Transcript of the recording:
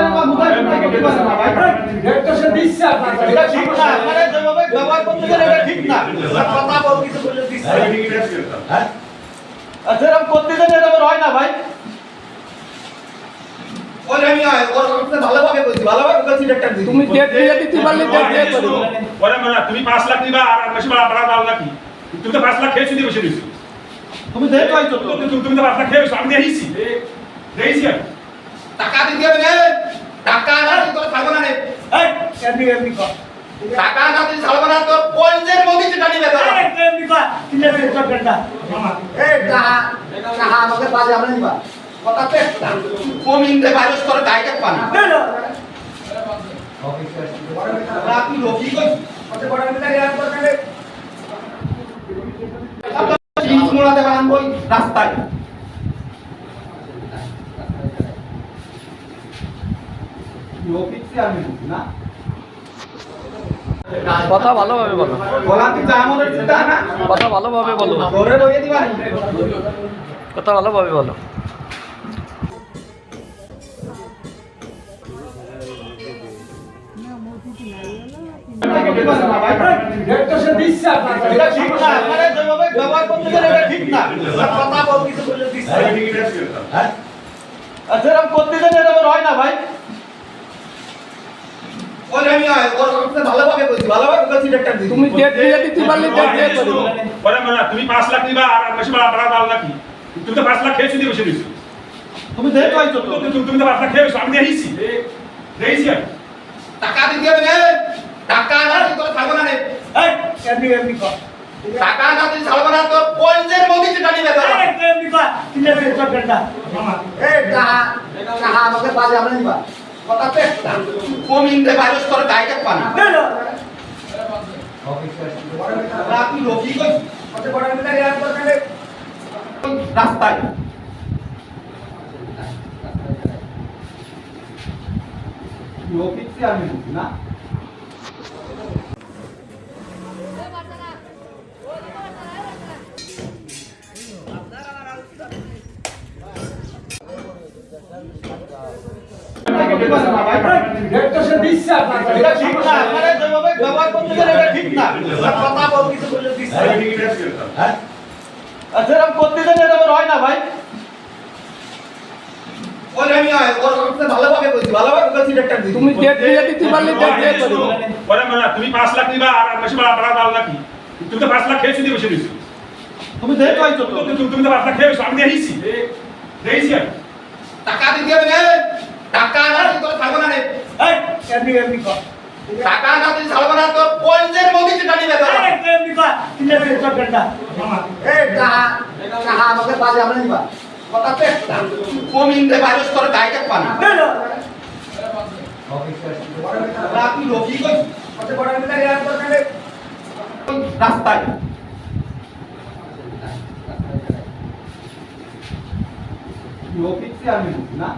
পারেন বা মুদায় মুদায় করতে পারেন না ভাই একটা সে দিচ্ছে আপনার এটা ঠিক না আপনারা যেভাবে ব্যবহার করতে গেলে এটা ঠিক না কথা বল কিছু বলে দিচ্ছে হ্যাঁ আর যেরকম করতে গেলে এরকম হয় না ভাই ওর আমি আয় ওর ওকে ভালোভাবে বলছি ভালোভাবে বলছি একটা দিন তুমি ডেট দিয়ে দিতে পারলে ডেট দিয়ে করব ওরে মানে তুমি পাঁচ লাখ নিবা আর বেশি বাড়া বাড়া দাও নাকি? তুমি তো পাঁচ লাখ খেয়েছি দিয়ে বসে দিয়েছ তুমি দেখো আইছো তো। তুমি তুমি তো পাঁচ লাখ খেয়েছো আমি দেখেছি আমি টাকা দিতে হবে না টাকা না দিলে তোর ছাড়বো না রে। এই এমনি এমনি কর। টাকা না দিলে ছাড়বো না তোর কলজের মধ্যে নিবে তোর এমনি কর। কিলে বের কর বেটা এই টাকা টাকা আমাকে বাজে আমরা নিবা। কথা তে কমিন দে ভাইরাস গাইতে পানা আপনি লোকি কই? কত বড় মিটার ইয়ার দরকারে ইঞ্চ মোড়াতে বানবই রাস্তায় অফিসে আমি না কথা ভালোভাবে বলো। কথা ভালোভাবে বলো। কথা ভালোভাবে বলো। হ্যাঁ? যেরকম করতে হয় না ভাই? ওর আমি ওর ওকে ভালোভাবে বলছি ভালোভাবে বলছি একটা তুমি ডেট দিয়ে দিতে পারলে ডেট দিয়ে করব ওরে মানে তুমি পাঁচ লাখ নিবা আর বেশি বাড়া বাড়া দাও নাকি তুমি তো পাঁচ লাখ খেয়েছি দিয়ে বসে দিয়েছ তুমি দেখো আইছো তো। তুমি তুমি তো পাঁচ লাখ খেয়েছো আমি দেখেছি দেখেছি টাকা দিতে হবে না টাকা না দিলে তোর না রে। এই এমনি এমনি কর। টাকা না দিলে ছাড়বো না তোর কলজের মধ্যে চেটা নিবে তোর এমনি কর। কিলে বের কর এই টাকা টাকা আমাকে বাজে আমরা নিবা। কথা তে কমিন দে ভাইরাস করে গাইতে পানা বেরো আপনি লোকি কই কত বড় মিটার ইয়ার দরকারে রাস্তায়। অফিসে আমি না? করতে পারেন হ্যাঁ না ভাই ওর আমি আয় ওর ওকে ভালোভাবে বলছি ভালোভাবে বলছি একটা দিন তুমি ডেট দিয়ে দিতে পারলে ডেট দিয়ে করব ওরে মানে তুমি পাঁচ লাখ নিবা আর বেশি বাড়া বাড়া দাও নাকি তুমি তো পাঁচ লাখ খেয়েছি দিয়ে বসে দিয়েছ তুমি দেখো আইছো তো তুমি তুমি তো পাঁচ লাখ খেয়েছো আমি দেখেছি দেখেছি আমি। টাকা দিতে হবে না। টাকা না তোর ছাড়বো না রে। এমনি এমনি কর। টাকা না দিলে ছাড়বো না তোর কলজের মধ্যে চেটা নিবে তোর এমনি কর। কিলে বের কর বেটা। এই টাকা টাকা আমাকে বাজে আমরা নিবা। কথা তে কমিন দে ভাইরাস করে গাইতে পানা। বেরো আপনি লোকি কই? কত বড় মিটার ইয়ার দরকারে রাস্তায়। আমি না?